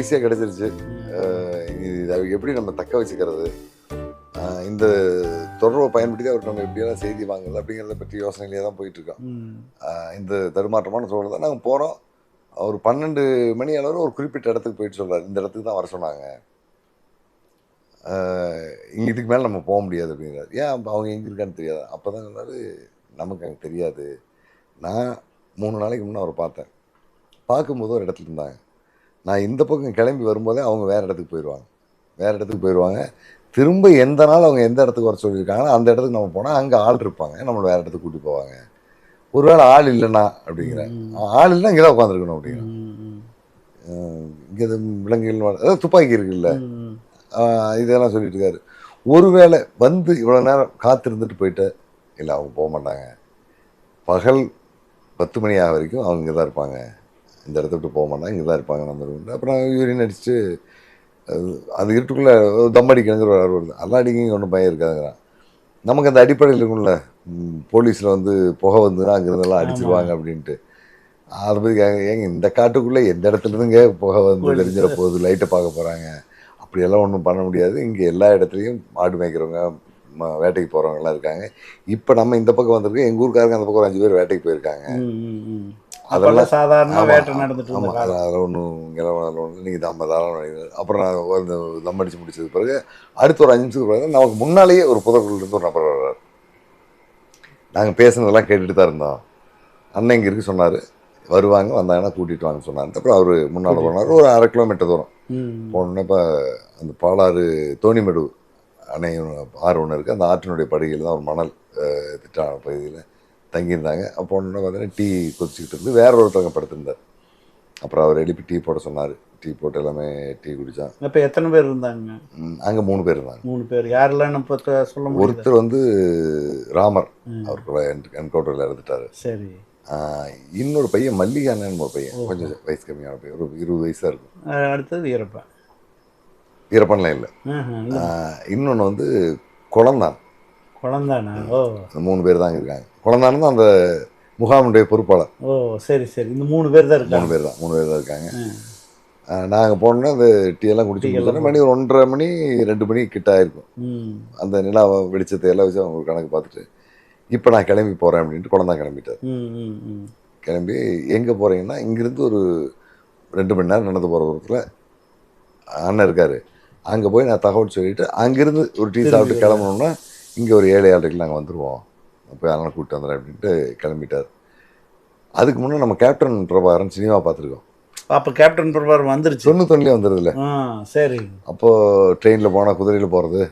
ஈஸியாக கிடைச்சிருச்சு. இது எப்படி நம்ம தக்க வச்சுக்கிறது? இந்த தொடர்பை பயன்படுத்தி அவர் நம்ம எப்படியெல்லாம் செய்தி வாங்கல அப்படிங்கிறத பற்றி யோசனையிலே தான் போயிட்டு இருக்கோம் ம். அஹ் இந்த தடுமாற்றமான சூழல் தான் நாங்கள் போகிறோம் அவர் பன்னெண்டு மணி அளவில் ஒரு குறிப்பிட்ட இடத்துக்கு போயிட்டு சொல்றாரு. இந்த இடத்துக்கு தான் வர சொன்னாங்க. இங்க இதுக்கு மேலே நம்ம போக முடியாது அப்படிங்கிறாரு. ஏன் அவங்க எங்கே இருக்கான்னு தெரியாது. அப்போ தான் சொன்னாரு நமக்கு அங்கே தெரியாது. நான் மூணு நாளைக்கு முன்னே அவரை பார்த்தேன். பார்க்கும்போது ஒரு இடத்துல இருந்தாங்க. நான் இந்த பக்கம் கிளம்பி வரும்போதே அவங்க வேறு இடத்துக்கு போயிடுவாங்க வேறு இடத்துக்கு போயிடுவாங்க திரும்ப எந்த நாள் அவங்க எந்த இடத்துக்கு வர சொல்லியிருக்காங்களோ அந்த இடத்துக்கு நம்ம போனால் அங்கே ஆள் இருப்பாங்க. நம்மளை வேறு இடத்துக்கு கூட்டி போவாங்க. ஒருவேளை ஆள் இல்லைன்னா அப்படிங்கிறேன். ஆள் இல்லைன்னா இங்கே தான் உட்காந்துருக்கணும் அப்படிங்கிறேன் இங்கே விலங்குகள் அதாவது துப்பாக்கி இருக்குல்ல. இதெல்லாம் சொல்லிட்டு இருக்காரு. ஒருவேளை வந்து இவ்வளோ நேரம் காத்திருந்துட்டு போயிட்டு இல்லை அவங்க போக மாட்டாங்க. பகல் பத்து மணி ஆக வரைக்கும் அவங்க தான் இருப்பாங்க. இந்த இடத்த விட்டு போக மாட்டாங்க இங்கே தான் இருப்பாங்க நம்ம ரூமில். அப்புறம் யூரின் அடிச்சுட்டு அது இருட்டுக்குள்ளே தம் அடிக்கணுங்கிற ஒரு வருது அதெல்லாம் அடிக்க ஒன்றும் பயம் இருக்காதுங்கிறான். நமக்கு அந்த அடிப்படையில் இருக்கும்ல. போலீஸில் வந்து புகை வந்துன்னா அங்கிருந்தெல்லாம் அடிச்சிருவாங்க அப்படின்ட்டு. அதை பற்றி ஏங்க இந்த காட்டுக்குள்ளே எந்த இடத்துல இருந்துங்க புகை வந்து தெரிஞ்சிட போகுது லைட்டை பார்க்க போகிறாங்க அப்படியெல்லாம் ஒன்றும் பண்ண முடியாது. இங்கே எல்லா இடத்துலையும் மாடு மேய்க்கிறவங்க வேட்டைக்கு போகிறவங்கலாம் இருக்காங்க. இப்போ நம்ம இந்த பக்கம் வந்திருக்கோம் எங்கள் ஊருக்காரங்க அந்த பக்கம் ஒரு அஞ்சு பேர் வேட்டைக்கு போயிருக்காங்க. அதெல்லாம் சாதாரண வேட்டை நடந்துட்டு ஆமாம் காலம். அதில் ஒன்றும் ஒன்றும் நீங்கள் தாராளம் அப்புறம் நான் வந்து தம் அடிச்சு முடிச்சது பிறகு அடுத்த ஒரு அஞ்சு நிமிஷத்துக்கு பிறகு நமக்கு முன்னாலேயே ஒரு புதக்குள்ள இருந்து ஒரு நபர் வர்றார். நாங்கள் பேசுனதெல்லாம் கேட்டுட்டு தான் இருந்தோம். அண்ணன் இங்கே இருக்கு சொன்னார். வருவாங்க வந்தாங்கன்னா கூட்டிகிட்டு வாங்க சொன்னார். அப்புறம் அவர் முன்னால் போனார். ஒரு அரை கிலோமீட்டர் தூரம். போனோன்னே இப்போ அந்த பாலாறு தோணிமெடு அணை ஆறு ஒன்று இருக்குது அந்த ஆற்றினுடைய படுகையில் தான் ஒரு மணல் திட்டான பகுதியில் தங்கியிருந்தாங்க. அப்போ ஒன்று பார்த்தீங்கன்னா டீ கொதிச்சுக்கிட்டு இருந்து வேற ஒருத்தவங்க படுத்திருந்தார். அப்புறம் அவர் எழுப்பி டீ போட சொன்னார். டீ போட்டு எல்லாமே டீ குடித்தான் அப்ப எத்தனை பேர் இருந்தாங்க? அங்கே மூணு பேர் இருந்தாங்க. மூணு பேர். யாரெல்லாம் நம்ம இப்ப சொல்ல ஒருத்தர் வந்து ராமர். அவர் கூட என்கவுண்டரில் இறந்துட்டார். சரி. இன்னொரு பையன் மல்லிகானன் ஒரு பையன். கொஞ்சம் வயசு கம்மியான பையன். ஒரு இருபது வயசாக இருக்கும். அடுத்தது வீரப்பன் இறப்பன்லாம் இல்லை. இன்னொன்று வந்து குளந்தான் குழந்தானா? ஓ. இந்த மூணு பேர் தான் இருக்காங்க. குழந்தானு தான் அந்த முகாமுடைய பொறுப்பாளர். ஓ சரி சரி. இந்த மூணு பேர் தான் மூணு பேர் தான் மூணு பேர் தான் இருக்காங்க. நாங்கள் போனோன்னா அந்த டீ எல்லாம் குடிச்சு மணி ஒரு ஒன்றரை மணி ரெண்டு மணி கிட்ட ஆயிருக்கும். அந்த நிலா வெளிச்சத்தை எல்லாம் வச்சு அவங்க ஒரு கணக்கு பார்த்துட்டு இப்போ நான் கிளம்பி போகிறேன் அப்படின்ட்டு குழந்தான் கிளம்பிட்டார். கிளம்பி எங்கே போகிறீங்கன்னா இங்கேருந்து ஒரு ரெண்டு மணி நேரம் நடந்து போகிற தூரத்தில் அண்ணன் இருக்கார். அங்கே போய் நான் தகவல் சொல்லிட்டு அங்கேருந்து ஒரு டீ சாப்பிட்டு கிளம்பணும்னா இங்கே ஒரு ஏழு ஏழரைக்கு நாங்கள் வந்துடுவோம் போய் அண்ணனை கூப்பிட்டு வந்துடுறேன் அப்படின்ட்டு கிளம்பிட்டார். அதுக்கு முன்னே நம்ம கேப்டன் பிரபாகரன் சினிமா பார்த்துருக்கோம். அப்ப கேப்டன் பிரபார் வந்துருச்சு. தொண்ணூத்தொன்னுலேயே வந்துடுதுல சரி. அப்போது ட்ரெயினில் போனால் குதிரையில் போகிறது.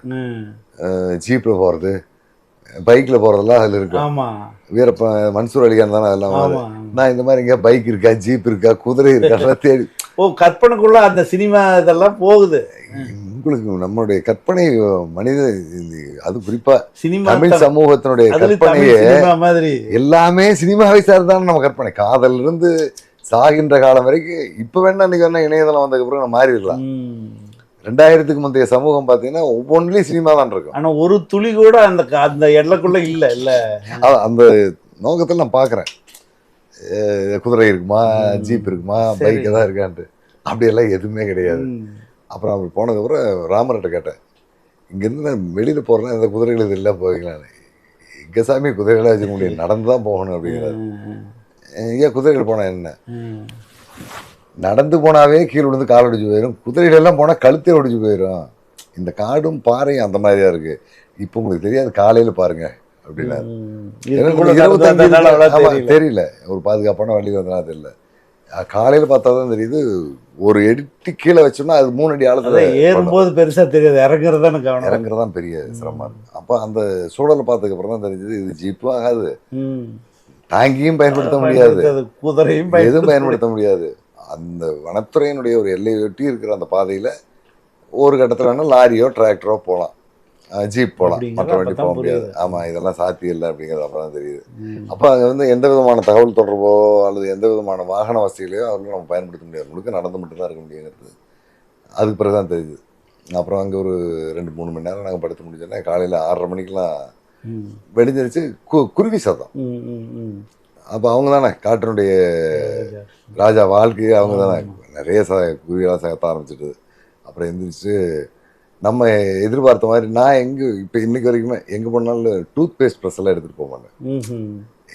ஜீப்பில் போகிறது பைக்கில் போகிறதெல்லாம் அதில் இருக்கும். வீரப்ப மன்சூர் அலிகான் தானே அதெல்லாம் நான் இந்த மாதிரி எங்கேயா பைக் இருக்கா ஜீப் இருக்கா குதிரை இருக்கா தேடி ஓ கற்பனைக்குள்ள அந்த சினிமா இதெல்லாம் போகுது. உங்களுக்கு நம்மளுடைய கற்பனை மனித அது குறிப்பா சினிமா தமிழ் சமூகத்தினுடைய கற்பனையே எல்லாமே சினிமாவை சார்ந்தான நம்ம கற்பனை. காதல்ல இருந்து சாகின்ற காலம் வரைக்கும் இப்ப வேணா இன்னைக்கு வேணா இணையதளம் வந்ததுக்கு அப்புறம் நம்ம மாறிடலாம். ரெண்டாயிரத்துக்கு முந்தைய சமூகம் பாத்தீங்கன்னா ஒவ்வொன்றிலையும் சினிமா தான் இருக்கும். ஆனா ஒரு துளி கூட அந்த அந்த எல்லைக்குள்ள இல்ல இல்ல. அந்த நோக்கத்தில் நான் பார்க்குறேன் குதிரை இருக்குமா. ஜீப் இருக்குமா. பைக் தான் இருக்கான்ட்டு. அப்படியெல்லாம் எதுவுமே கிடையாது. அப்புறம் அவர் போனதுக்கப்புறம் ராமர்கிட்ட கேட்டேன் இங்கேருந்து நான் வெளியில் போகிறேன்னா இந்த குதிரைகள் இது இல்லை போவீங்களான்னு எங்க சாமி குதிரைகளாக வச்சுக்க முடியும் நடந்து தான் போகணும் அப்படிங்கிறாரு. ஏன் குதிரைகள் போனால் என்ன. நடந்து போனாவே கீழே விழுந்து கால் ஒடிச்சு போயிடும் குதிரைகள் எல்லாம் போனால் கழுத்தே ஒடிச்சு போயிடும் இந்த காடும் பாறையும் அந்த மாதிரியா இருக்கு. இப்போ உங்களுக்கு தெரியாது. காலையில் பாருங்க அப்படின்னா ம். எனக்கு இதுக்குள்ள இருபத்தஞ்சு நடந்ததுனால அவ்வளவு ஆமா, தெரியல. ஒரு பாதுகாப்பான வழி வந்தனா தெரியல. காலையில பார்த்தா தான் தெரியுது ஒரு எடிட்டு கீழே வச்சோம்னா அது மூணு அடி ஆழத்துல ஏறும்போது பெருசா தெரியாது இறங்குறது தானே கவனம். இறங்குறது தான் பெரிய சிரமமா இருக்கு. அப்போ அந்த சூழலை பார்த்ததுக்கு அப்புறம் தான் தெரிஞ்சது இது ஜீப்பும் ஆகாது. டாங்கியும் பயன்படுத்த முடியாது. குதிரையும் எதுவும் பயன்படுத்த முடியாது. அந்த வனத்துறையினுடைய ஒரு எல்லையொட்டி இருக்கிற அந்த பாதையில ஒரு கட்டத்துல வேணா லாரியோ டிராக்டரோ போகலாம் ஜீப் போகலாம் மற்ற வண்டி போக முடியாது. புரியுது. ஆமா இதெல்லாம் சாத்தியம் இல்லை அப்படிங்கிறது அப்புறம் தான் தெரியுது. அப்போ அங்கே வந்து எந்த விதமான தகவல் தொடர்போ அல்லது எந்த விதமான வாகன வசதிகளையோ அதில் நம்ம பயன்படுத்த முடியாது. முழுக்க நடந்து மட்டும் தான் இருக்க முடியுங்கிறது. அதுக்கு பிறகு தான் தெரியுது. அப்புறம் அங்கே ஒரு ரெண்டு மூணு மணி நேரம் நாங்கள் படுத்து முடிச்சோன்னா காலையில் ஆறரை மணிக்கெலாம். வெடிஞ்சிருச்சு. கு குருவி சத்தம். அப்போ அவங்க தானே காட்டினுடைய ராஜா. வாழ்க்கையே அவங்க தானே. நிறைய ச குருவியெல்லாம் சகத்த ஆரம்பிச்சிட்டு அப்புறம் எந்திரிச்சு நம்ம எதிர்பார்த்த மாதிரி நான் எங்கே இப்போ இன்னைக்கு வரைக்குமே எங்கே போனாலும் டூத் பேஸ்ட் ப்ரெஸ் எல்லாம் எடுத்துகிட்டு போக மாட்டேன்.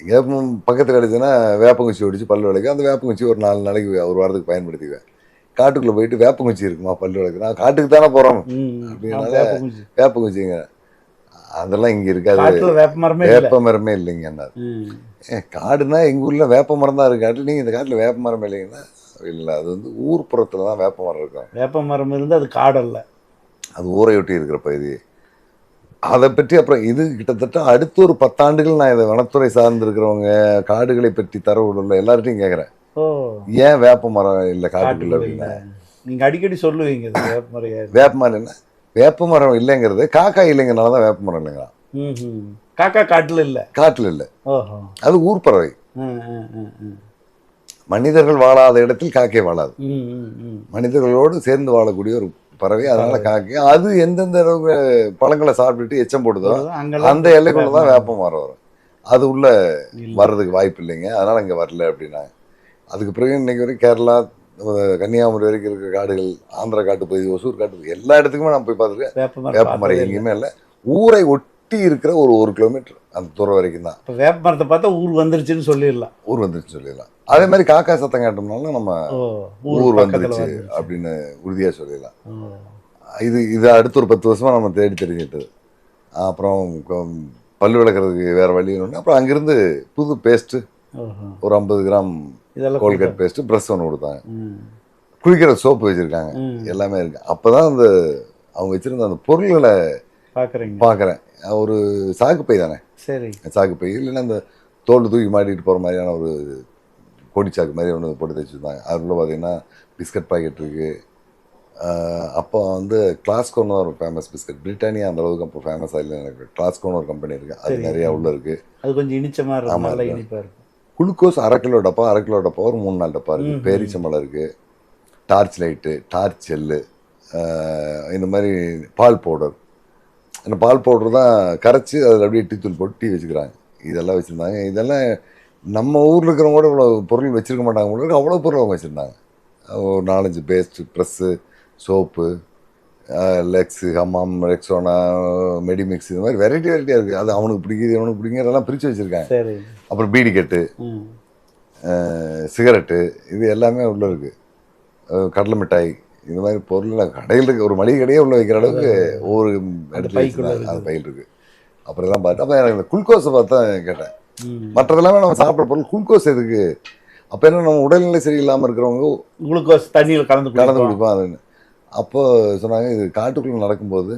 எங்கே பக்கத்தில் கிடச்சுன்னா வேப்பங்குச்சி ஒடிச்சு பல்லு விளக்கு அந்த வேப்பங்குச்சி ஒரு நாலு நாளைக்கு ஒரு வாரத்துக்கு பயன்படுத்திக்குவேன். காட்டுக்குள்ளே போயிட்டு வேப்பங்குச்சி இருக்குமா பல்லு விளக்கு? நான் காட்டுக்கு தானே போகிறோம் வேப்பங்குச்சி. வேப்பங்குச்சிங்க. அதெல்லாம் இங்கே இருக்காது. வேப்ப மரமே இல்ல. இல்லைங்க என்ன காடுனா எங்கள் ஊரில் வேப்ப மரம் தான் இருக்கு. காட்டில் நீங்கள் இந்த காட்டில் வேப்ப மரம் இல்லைங்கன்னா இல்லை அது வந்து ஊர்ப்புறத்தில் தான் வேப்ப மரம் இருக்கும். வேப்ப மரம் இருந்து அது காடல்ல. அது ஊரையொட்டி இருக்கிற பகுதி. அதை பற்றி அப்புறம் இது கிட்டத்தட்ட அடுத்த ஒரு பத்தாண்டுகள் நான் இதை வனத்துறை சார்ந்து இருக்கிறவங்க காடுகளை பற்றி தரவு உள்ள எல்லார்ட்டையும் கேட்குறேன் ஏன் வேப்ப மரம் இல்லை காட்டுக்குள்ள இல்ல அப்படின்னா? நீங்க அடிக்கடி சொல்லுவீங்க வேப்ப மரம் ஏறு. வேப்ப மரம் இல்லைங்கிறது காக்கா இல்லைங்கிறனால தான் வேப்ப மரம் இல்லைங்க ம்ஹும். காக்கா காட்டுல இல்ல? காட்டில் இல்லை. அது ஊர் பறவை. மனிதர்கள் வாழாத இடத்தில் காக்கை வாழாது. மனிதர்களோடு சேர்ந்து வாழக்கூடிய ஒரு பறவை அதனால காக்கை. அது எந்தெந்த அளவுக்கு பழங்களை சாப்பிட்டுட்டு எச்சம் போடுதோ அந்த எல்லைக்குள்ள தான் வேப்ப மரம் வரும். அது உள்ள. வர்றதுக்கு வாய்ப்பு இல்லைங்க. அதனால இங்கே வரல அப்படின்னாங்க அதுக்கு பிறகு இன்னைக்கு வரைக்கும் கேரளா கன்னியாகுமரி வரைக்கும் இருக்கிற காடுகள் ஆந்திரா காட்டு பகுதி ஒசூர் காட்டு பகுதி எல்லா இடத்துக்குமே நான் போய் பார்த்துருக்கேன். வேப்ப மரம் வேப்ப மரம் பார்த்ததே இல்ல. எங்கேயுமே இல்லை. ஊரை ஒட்டி இருக்கிற ஒரு ஒரு கிலோமீட்டர் அந்த தூரம் வரைக்கும் தான். இப்ப வேப்ப மரத்தை பார்த்தா ஊர் வந்துருச்சுன்னு சொல்லிடலாம். ஊர் வந்துருச்சு சொல்லிடலாம். அதே மாதிரி காக்கா சத்தம் கேட்டோம்னாலும் நம்ம ஊர் வந்துருச்சு. அப்படின்னு உறுதியா சொல்லிடலாம். இது இது அடுத்த ஒரு பத்து வருஷமா நம்ம தேடி தெரிஞ்சிட்டது அப்புறம் பல்லு விளக்குறதுக்கு வேற வழி ஒன்று அப்புறம் அங்கிருந்து புது பேஸ்ட்டு ஓஹோ. ஒரு ஐம்பது கிராம் கோல்கேட் பேஸ்ட்டு ப்ரஷ் ஒன்று கொடுத்தாங்க. குளிக்கிற சோப்பு வச்சுருக்காங்க. எல்லாமே இருக்கு அப்பதான் அந்த அவங்க வச்சிருந்த அந்த பொருள்களை பாக்குறீங்க பார்க்குறேன் ஒரு சாக்கு பை தானே சரி சாக்கு பை இல்லைன்னா அந்த தோல் தூக்கி மாட்டிட்டு போகிற மாதிரியான ஒரு கொடி சாக்கு மாதிரி ஒன்று போட்டு வச்சுருந்தாங்க அதுக்குள்ள பார்த்தீங்கன்னா பிஸ்கட் பாக்கெட் இருக்கு. ஆஹ் அப்போ வந்து கிளாஸ்கோன்னு ஒரு ஃபேமஸ் பிஸ்கட் பிரிட்டானியா அந்த அளவுக்கு அப்போ ஃபேமஸாக இல்லை எனக்கு. கிளாஸ்கோன்னு ஒரு கம்பெனி இருக்கு. அது. நிறையா உள்ள இருக்கு. அது கொஞ்சம் இனிச்ச மாதிரி இருக்கும். நல்லா இருக்கும். இனிப்பா இருக்கும். குளுக்கோஸ் அரை கிலோ டப்பா அரை கிலோ டப்பா ஒரு மூணு நாலு டப்பா இருக்கு. ம்ஹும். பேரிச்சம்பழம் இருக்கு. டார்ச் லைட்டு டார்ச் செல்லு இந்த மாதிரி பால் பவுடர். அந்த பால் பவுடர் தான் கரைச்சி அதில் அப்படியே டீ தூள் போட்டு டீ வச்சுக்கிறாங்க. இதெல்லாம் வச்சுருந்தாங்க. இதெல்லாம் நம்ம ஊரில் இருக்கிறவங்க கூட இவ்வளோ பொருள் வச்சிருக்க மாட்டாங்க போல அவ்வளோ பொருள் அவங்க வச்சுருந்தாங்க. ஒரு நாலஞ்சு paste brush soap Lux Hamam Rexona Medimix இந்த மாதிரி வெரைட்டி வெரைட்டியாக இருக்குது அது அவனுக்கு பிடிக்குது அவனுக்கு பிடிக்கிறதெல்லாம் பிரித்து வச்சுருக்காங்க. சரி. அப்புறம் பீடி கட்டு. சிகரெட்டு இது எல்லாமே உள்ள இருக்கு. அஹ் கடலை மிட்டாய் இந்த மாதிரி பொருள் கடையில் இருக்கு ஒரு மளிகை கடையே உள்ள வைக்கிற அளவுக்கு ஒவ்வொரு இடத்துல. அந்த பையில் இருக்கு. அப்புறம் தான் பார்த்து அப்போ எனக்கு இந்த குளுக்கோஸை பார்த்தா கேட்டேன். மற்றதெல்லாமே நம்ம சாப்பிட்ற பொருள் குளுக்கோஸ் எதுக்கு? அப்போ என்ன நம்ம உடல்நிலை சரியில்லாமல் இருக்கிறவங்க குளுக்கோஸ் தண்ணியில் கலந்து கலந்து குடிப்போம். அதுன்னு அப்போ சொன்னாங்க இது காட்டுக்குள்ளே நடக்கும்போது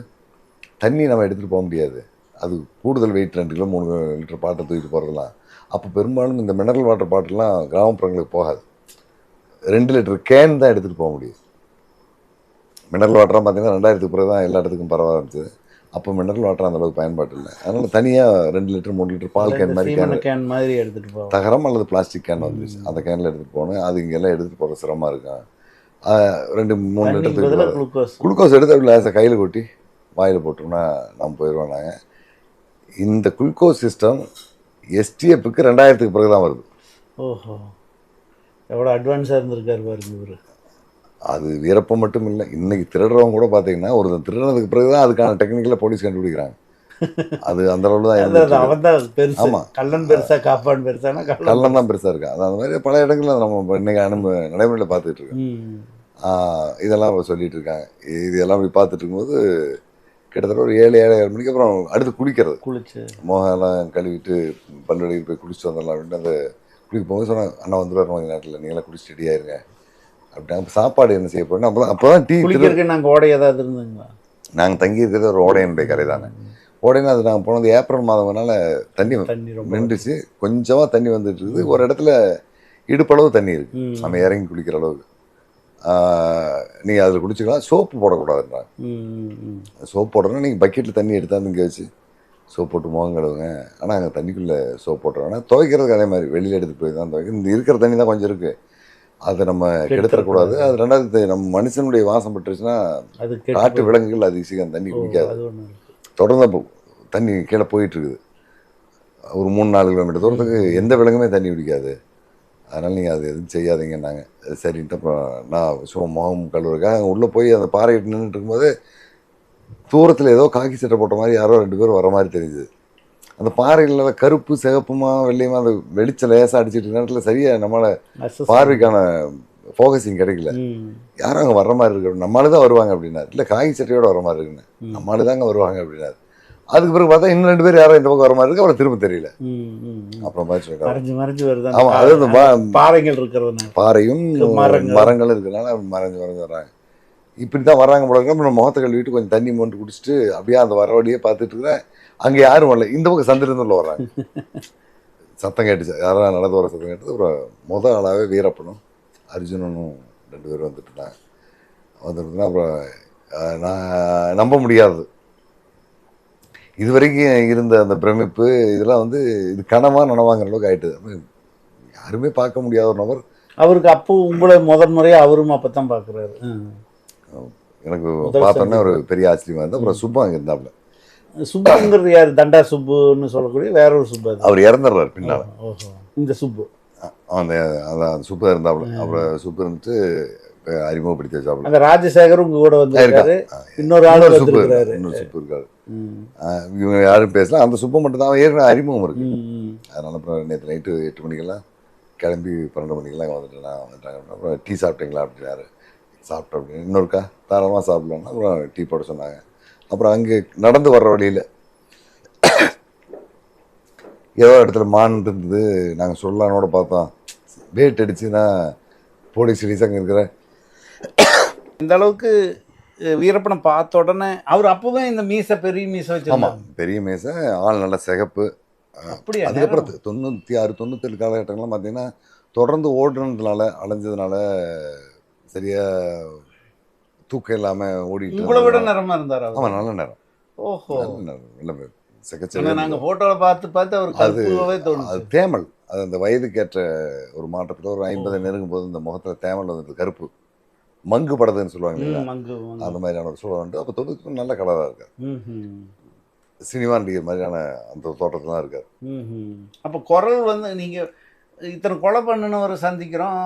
தண்ணி நம்ம எடுத்துகிட்டு போக முடியாது. அது கூடுதல் வெயிட் ரெண்டு கிலோ மூணு லிட்டர் பாட்டை தூக்கிட்டு போகிறதுலாம் அப்போ பெரும்பாலும் இந்த மினரல் வாட்டர் பாட்டிலாம் கிராமப்புறங்களுக்கு போகாது. ரெண்டு லிட்டர் கேன் தான் எடுத்துகிட்டு போக முடியும். மினரல் வாட்டராக பார்த்தீங்கன்னா ரெண்டாயிரத்துக்கு பிறகு தான் எல்லா இடத்துக்கும் பரவ ஆரம்பிச்சது. அப்போ மினரல் வாட்டர் அந்த அளவுக்கு பயன்பாட்டு இல்லை. அதனால தனியாக ரெண்டு லிட்டர் மூணு லிட்டர் பால் கேன் மாதிரி கேன் கேன் மாதிரி எடுத்துட்டு போவோம் தகரம் அல்லது பிளாஸ்டிக் கேன் வந்துருச்சு. அந்த கேனில் எடுத்துகிட்டு போகணும் அது இங்கெல்லாம் எடுத்துகிட்டு போகிற சிரமமாக இருக்கும் ரெண்டு மூணு லிட்டர் குளுக்கோஸ் குளுக்கோஸ் எடுத்து லேசாக கையில் கொட்டி வாயில் போட்டோம்னா நம்ம போயிடுவோம் நாங்கள் இந்த குளுக்கோஸ் சிஸ்டம் எஸ்டிஎஃப்க்கு ரெண்டாயிரத்துக்கு பிறகு தான் வருது. ஓஹோ. எவ்வளோ அட்வான்ஸாக இருந்திருக்காரு பாருங்க இவரு. அது வீரப்பம் மட்டும் இல்லை இன்னைக்கு திருடுறவங்க கூட பார்த்தீங்கன்னா ஒரு திருடுறதுக்கு பிறகு தான் அதுக்கான டெக்னிக்கலை போலீஸ் கண்டுபிடிக்கிறாங்க. அது அந்த அளவில் தான். அவன் தான் பெருசு. ஆமா. கள்ளன் பெருசா காப்பான் பெருசானா கள்ளன் தான் பெருசாக இருக்கு அது அந்த மாதிரி பல இடங்களில் நம்ம இன்னைக்கு அனுபவ நடைமுறையில் பார்த்துட்டு இருக்கோம். இதெல்லாம் சொல்லிட்டு இருக்காங்க. இது எல்லாம் இப்படி பார்த்துட்டு இருக்கும்போது கிட்டத்தட்ட ஒரு ஏழு ஏழு ஏழு மணிக்கு அப்புறம் அடுத்து குளிக்கிறது. குளிச்சு. முகம்லாம் கழுவிட்டு பல்வழிக்கு போய் குளிச்சுட்டு வந்துடலாம் அப்படின்ட்டு அந்த குளிக்க போகும்போது சொன்னாங்க அண்ணா வந்துடுவார் கொஞ்ச நேரத்தில் நீங்களாம் குளிச்சு ரெடி ஆயிருங்க. அப்படின்னா அப்போ சாப்பாடு என்ன செய்ய போறோம் அப்போ அப்போ தான் டீ குளிக்கிறதுக்கு நாங்கள் ஓடை ஏதாவது இருந்துங்களா நாங்கள் தங்கி இருக்கிறது ஒரு ஓடையனுடைய கரை தானே ஓடைன்னு அது நாங்கள் போனது ஏப்ரல் மாதம்னால தண்ணி நின்றுச்சு. கொஞ்சமாக தண்ணி வந்துட்டு இருக்குது. ஒரு இடத்துல இடுப்பளவு தண்ணி இருக்கு. ம். நம்ம இறங்கி குளிக்கிற அளவுக்கு. நீங்கள் அதில் குளிச்சுக்கலாம் சோப்பு போடக்கூடாதுன்றாங்க. ம், ம், ம். சோப் போடுறோன்னா நீங்கள் பக்கெட்டில் தண்ணி எடுத்தாந்து இங்கே வச்சு சோப் போட்டு முகம் கழுவுங்க. ஆனால் அங்கே தண்ணிக்குள்ளே சோப் போட்டுருவோம் துவைக்கிறதுக்கு அதே மாதிரி வெளியில் எடுத்துகிட்டு போய் தான் துவைக்கணும் இந்த இருக்கிற தண்ணி தான் கொஞ்சம் இருக்குது அதை நம்ம கெடுத்துடக்கூடாது அது ரெண்டாவது நம்ம மனுஷனுடைய வாசம் பட்டுருச்சுன்னா கெட்டு விலங்குகள் அது சீக்கிரம் தண்ணி குடிக்காது. தொடர்ந்து தண்ணி கீழே போயிட்டு இருக்குது ஒரு மூணு நாலு கிலோமீட்டர் தூரத்துக்கு எந்த விலங்குமே தண்ணி குடிக்காது. அதனால் நீங்கள் அது எதுவும் செய்யாதீங்கன்னாங்க. அது சரின்ட்டு அப்புறம் நான் சும்மா முகம் கழுவுறதுக்காக அங்கே உள்ளே போய் அந்த பாறை நின்றுட்டு இருக்கும்போது தூரத்தில் ஏதோ காக்கி சட்டை போட்ட மாதிரி யாரோ ரெண்டு பேரும் வர மாதிரி தெரியுது அந்த பாறையில் கருப்பு சிகப்புமா வெள்ளையுமா அந்த வெளிச்சம் லேசாக அடிச்சிட்டு நேரத்தில் சரியாக நம்மளை பார்வைக்கான ஃபோகஸிங் கிடைக்கல. யாரும் அங்கே வர்ற மாதிரி இருக்கு நம்மளால தான் வருவாங்க அப்படின்னாரு இல்லை காக்கி சட்டையோட வர மாதிரி இருக்குன்னு ம். நம்மளால தாங்க வருவாங்க அப்படின்னாரு அதுக்கு பிறகு பார்த்தா இன்னும் ரெண்டு பேர் யாரும் இந்த பக்கம் வர மாதிரி இருக்கு அப்புறம் திரும்ப தெரியல. அப்புறம். மறைஞ்சு மறைஞ்சு வருது ஆமா அந்த அது பாறைகள் இருக்கிறதுனால பாறையும் மரங்கள். மரங்களும் இருக்கிறனால மறைஞ்சு மறைஞ்சு வர்றாங்க இப்படி தான் வர்றாங்க போல இருக்கு. அப்புறம் முகத்தை கழுவிட்டு கொஞ்சம் தண்ணி மொண்டு குடிச்சிட்டு அப்படியே அந்த வர வழியே பார்த்துட்டு இருக்கிறேன். அங்கே யாரும் வரல. இந்த பக்கம் சந்திரந்தூர்ல வர்றாங்க. சத்தம் கேட்டுச்சு. யாரும் நடந்து வர சத்தம் கேட்டது? அப்புறம் முத ஆளாகவே வீரப்பனும் அர்ஜுனனும் ரெண்டு பேரும் வந்துட்டு இருந்தாங்க. வந்துட்டு அப்புறம் நான் நம்ப முடியாது. இது வரைக்கும் இருந்த அந்த பிரமிப்பு இதெல்லாம் வந்து இது கனமாக நனவாங்கிற அளவுக்கு ஆயிட்டு யாருமே பார்க்க முடியாத ஒரு நபர். அவருக்கு அப்போ உங்களை முதல் முறையா அவரும் அப்பதான் பாக்குறாரு பார்க்குறாரு எனக்கு பார்த்தோன்னே ஒரு பெரிய ஆச்சரியமா இருந்தது அப்புறம் சுப்பு அங்கே இருந்தாப்புல. சுப்புங்கிறது யாரு? தண்டா சுப்புன்னு சொல்லக்கூடிய வேற ஒரு சுப்பு அவர் இறந்துடுறாரு பின்னால. இந்த சுப்பு. அந்த அதான் சுப்பு இருந்தாப்புல. அப்புறம் சுப்பு இருந்துட்டு அறிமுகப்படுத்தி வச்சாப்புல. அந்த ராஜசேகர் உங்க கூட வந்திருக்காரு. இன்னொரு ஆள் சுப்பு இன்னொரு சுப்பு இருக்காரு. இவங்க யாரும் பேசல. அந்த சுப்பு மட்டும் தான் ஏற்கனவே அறிமுகம் இருக்கு. அதனால அப்புறம் நேற்று நைட்டு எட்டு மணிக்கெல்லாம் கிளம்பி பன்னெண்டு மணிக்கெல்லாம் இங்க வந்துட்டு நான். வந்துட்டாங்க. அப்புறம் டீ சாப்பிட்டீங்களா? அப்படின்னாரு சாப்பிட்டோம் அப்படின்னு. இன்னொருக்கா தாராளமாக சாப்பிடலான்னா அப்புறம் டீ போட சொன்னாங்க. அப்புறம் அங்கே நடந்து வர்ற வழியில் ஏதோ இடத்துல மான் இருந்தது. நாங்கள் சொல்லலானோட பார்த்தோம். வேட் அடிச்சுன்னா போலீஸ் ரிலீஸ் அங்கே இருக்கிற. இந்த அளவுக்கு வீரப்பனை பார்த்த உடனே அவர் அப்பவே இந்த மீசை பெரிய மீசை ஆமாம் வச்சிருந்தாங்க பெரிய மேசை ஆள் நல்ல சிகப்பு. அப்படியா? அதுக்கப்புறம் தொண்ணூற்றி ஆறு தொண்ணூத்தேழு காலகட்டங்கள்லாம் பார்த்தீங்கன்னா தொடர்ந்து ஓடுனதுனால அலைஞ்சதுனால சரியா தூக்கம் இல்லாமல் ஓடிட்டு உங்களை விட நிறமா இருந்தார் ஆமா நல்ல நேரம். ஓஹோ. நல்ல நேரம். நல்ல நாங்க போட்டோல பார்த்து பார்த்து அவர் அது- அது தேமல். அது அந்த வயதுக்கேற்ற ஒரு மாற்றத்தில் ஒரு ஐம்பது நெருங்கும் போது இந்த முகத்தில் தேமல் வந்துட்டு கருப்பு. மங்கு படுதுன்னு சொல்லுவாங்க. அந்த மாதிரியான ஒரு சூழல் வந்து அப்போ தொண்ணூற்றி நல்ல கலராக இருக்கார். சினிமா நடிகர் மாதிரியான அந்த தோட்டத்தில் தான் இருக்கார். அப்ப குரல் வந்து நீங்க இத்தனை கொலை பண்ணினவரை சந்திக்கிறோம்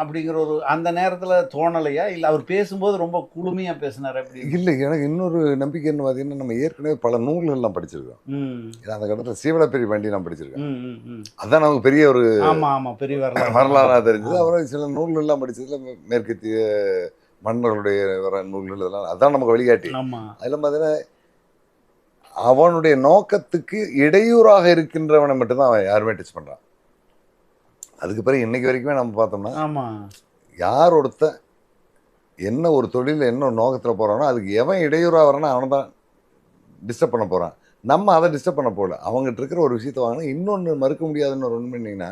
அப்படிங்கிற ஒரு அந்த நேரத்துல தோணலையா? இல்ல அவர் பேசும்போது ரொம்ப குளுமையா பேசினார் அப்படி இல்லை எனக்கு இன்னொரு நம்பிக்கைன்னு பார்த்தீங்கன்னா நம்ம ஏற்கனவே பல நூல்கள்லாம் படிச்சிருக்கோம். அந்த காலத்தில் சீவலப்பெரிய வண்டி நான் படிச்சிருக்கேன். அதான் நமக்கு பெரிய ஒரு ஆமா ஆமா பெரிய வரலாறு. வரலாறாக தெரிஞ்சது. அப்புறம் சில நூல்கள்லாம் படிச்சதுல மேற்கத்திய மன்னர்களுடைய வர நூல்கள் இதெல்லாம் அதான் நமக்கு வழிகாட்டி. அதில் பார்த்தீங்கன்னா அவனுடைய நோக்கத்துக்கு இடையூறாக இருக்கின்றவனை மட்டும்தான் அவன் யாருமே டச் பண்ணுறான் அதுக்கு பிறகு இன்னைக்கு வரைக்குமே நம்ம பார்த்தோம்னா ஆமா. யார் ஒருத்தன் என்ன ஒரு தொழில் என்ன நோக்கத்தில் போகிறானோ அதுக்கு எவன் இடையூறாக வரானோ அவனை தான் டிஸ்டர்ப் பண்ண போகிறான் நம்ம அதை டிஸ்டர்ப் பண்ண போகல. அவங்ககிட்ட இருக்கிற ஒரு விஷயத்தை வாங்கினா இன்னொன்று மறுக்க முடியாதுன்னு ஒரு என்னன்னா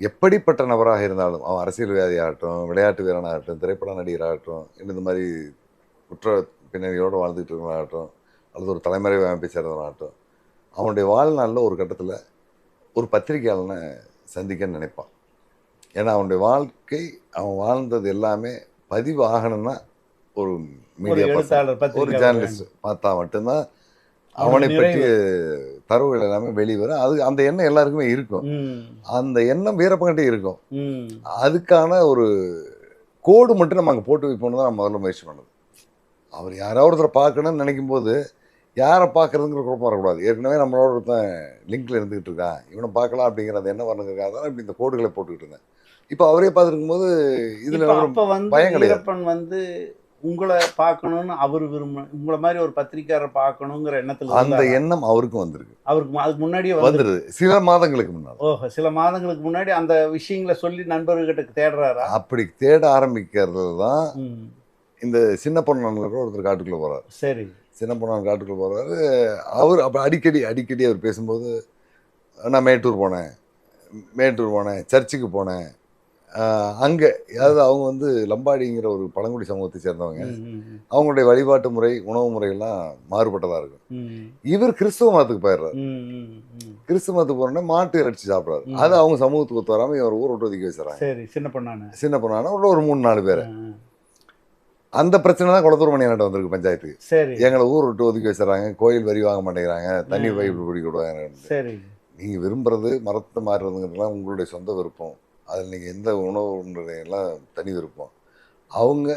எப்படிப்பட்ட நபராக இருந்தாலும் அவன் அரசியல்வாதியாகட்டும் விளையாட்டு வீரனாகட்டும் திரைப்பட நடிகராகட்டும் இந்த மாதிரி குற்ற பின்னணியோடு வாழ்ந்துட்டு இருக்கிறவனாகட்டும் அல்லது ஒரு தலைமறை அமைப்பை சேர்ந்தவனாகட்டும் அவனுடைய வாழ்நாளில் ஒரு கட்டத்தில் ஒரு பத்திரிகையாளனை சந்திக்க நினைப்பான். ஏன்னா அவனுடைய வாழ்க்கை அவன் வாழ்ந்தது எல்லாமே பதிவு ஆகணும்னா ஒரு மீடியா ஒரு ஜேர்னலிஸ்ட் பார்த்தா மட்டும்தான் அவனை பற்றிய தரவுகள் எல்லாமே வெளிவரும். அது அந்த எண்ணம் எல்லாருக்குமே இருக்கும். அந்த எண்ணம் வீரப்பங்கிட்டே இருக்கும். அதுக்கான ஒரு கோடு மட்டும் நம்ம அங்கே போட்டு வைப்போம்னு தான் நான் முதல்ல முயற்சி பண்ணது. அவர் யாராவது ஒருத்தரை பார்க்கணும்னு நினைக்கும் போது யாரை பார்க்கறதுங்கிற குழப்பம் வரக்கூடாது ஏற்கனவே நம்மளோட ஒருத்தன் லிங்க்ல இருந்துகிட்டு இருக்கான். இவனை பார்க்கலாம் அப்படிங்கிற அந்த எண்ணம் வரணுங்கிறதுக்காக தான் இப்படி இந்த கோடுகளை போட்டுக்கிட்டு இருந்தேன். இப்போ அவரே பார்த்துருக்கும் போது இதில் பயம் கிடையாது. வந்து உங்களை பார்க்கணும்னு அவர் விரும்ப உங்களை மாதிரி ஒரு பத்திரிக்கையாளர் பார்க்கணுங்கிற எண்ணத்துல அந்த? எண்ணம் அவருக்கும் வந்திருக்கு. அவருக்கு அதுக்கு முன்னாடியே வந்து வந்துடுது சில மாதங்களுக்கு முன்னால். ஓஹோ சில மாதங்களுக்கு முன்னாடி அந்த விஷயங்களை சொல்லி நண்பர்கிட்ட தேடுறாரா? அப்படி தேட ஆரம்பிக்கிறது தான் இந்த சின்ன பொண்ணு ஒருத்தர் காட்டுக்குள்ளே போகிறார் சரி. சின்ன பொண்ணு காட்டுக்குள்ளே போகிறாரு அவர் அப்போ அடிக்கடி அடிக்கடி அவர் பேசும்போது நான் மேட்டூர் போனேன் மேட்டூர் போனேன் சர்ச்சுக்கு போனேன். அங்கே அதாவது அவங்க வந்து லம்பாடிங்கிற ஒரு பழங்குடி சமூகத்தை சேர்ந்தவங்க. அவங்களுடைய வழிபாட்டு முறை உணவு முறைகள்லாம் மாறுபட்டதாக இருக்கும். இவர் கிறிஸ்துவ மதத்துக்கு போயிடுறாரு. கிறிஸ்துவ மதத்துக்கு போனோடனே மாட்டு இறைச்சி சாப்பிட்றாரு. அது அவங்க சமூகத்துக்கு ஒத்து வராமல் இவர் ஊர் விட்டு ஒதுக்கி வச்சுறாங்க சின்ன பொண்ணானு சின்ன பொண்ணான ஒரு மூணு நாலு பேர். அந்த பிரச்சனை தான் குளத்தூர் மணி என்கிட்ட வந்திருக்கு பஞ்சாயத்துக்கு சரி. எங்களை ஊர் விட்டு ஒதுக்கி வச்சுறாங்க கோயில் வரி வாங்க மாட்டேங்கிறாங்க. தண்ணி ம். பைப்பு பிடிக்க விடுவாங்க சரி. நீங்கள் விரும்புறது மரத்தை மாறுறதுங்கிறதுலாம் உங்களுடைய சொந்த விருப்பம். அதில் நீங்கள் எந்த உணவு எல்லாம் தனி விருப்பம். அவங்க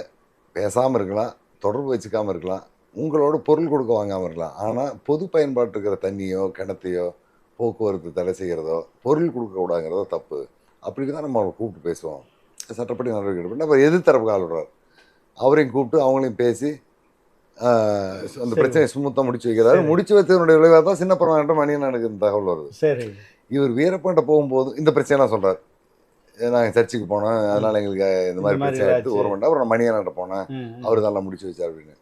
பேசாமல் இருக்கலாம் தொடர்பு வச்சுக்காமல் இருக்கலாம் உங்களோட பொருள் கொடுக்க வாங்காமல் இருக்கலாம். ஆனால் பொது பயன்பாட்டு இருக்கிற தண்ணியோ கிணத்தையோ போக்குவரத்து தடை செய்கிறதோ பொருள் கொடுக்கக்கூடாங்கிறதோ தப்பு. அப்படி தான் நம்ம அவங்களை கூப்பிட்டு பேசுவோம். சட்டப்படி நடவடிக்கை எடுப்போம். நம்ம எதிர்த்தரப்பு விடுறார். அவரையும் கூப்பிட்டு அவங்களையும் பேசி அந்த. பிரச்சனையை சுமூத்தமாக முடிச்சு வைக்கிறாரு. முடிச்சு வைத்ததனுடைய விளைவாக தான் சின்ன பரவாயில்ல மணியன் எனக்கு இந்த தகவல் வருது. சரி. இவர் வீரப்பாண்ட போகும்போது இந்த பிரச்சனைலாம் சொல்றாரு. நாங்கள் சர்ச்சுக்கு போனோம் அதனால எங்களுக்கு இந்த மாதிரி பிரச்சனை எடுத்து. ஒரு மணி நேரம் அப்புறம் நான் மணியனாட்ட போனேன். அவர் நல்லா முடிச்சு வச்சார் அப்படின்னு.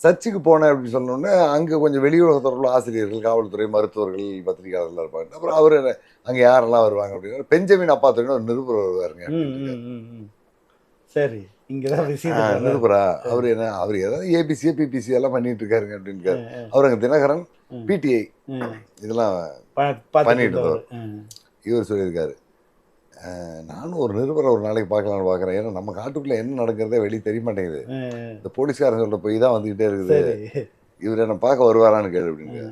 சர்ச்சுக்கு போனேன் அப்படின்னு சொன்னோடனே அங்கே கொஞ்சம் வெளியுலக தொடர்புல ஆசிரியர்கள் காவல்துறை மருத்துவர்கள் பத்திரிகையாளர்கள் இருப்பாங்க. அப்புறம் அவர் அங்கே யாரெல்லாம் வருவாங்க அப்படின்னா பெஞ்சமின் அப்பா தெரியும் ஒரு நிருபர் வருவாருங்க. சரி. ஆ, விஷயம் நிருபரா அவர் என்ன அவர் ஏதாவது ஏபிசி பிபிசி எல்லாம் பண்ணிட்டு இருக்காருங்க அப்படின்னு அவர் அங்கே தினகரன். பிடிஐ இதெல்லாம் பண்ணிட்டு பண்ணிட்டு இவர் சொல்லியிருக்காரு. நானும் ஒரு நிருபரை ஒரு நாளைக்கு பார்க்கலாம்னு பார்க்குறேன். ஏன்னா நம்ம காட்டுக்குள்ளே என்ன நடக்கிறதே வெளியே தெரிய மாட்டேங்குது. இந்த போலீஸ்காரன் சொல்ற போய் தான் வந்துக்கிட்டே இருக்குது. இவர் என்ன பார்க்க வருவாரான்னு கேளு அப்படின்னு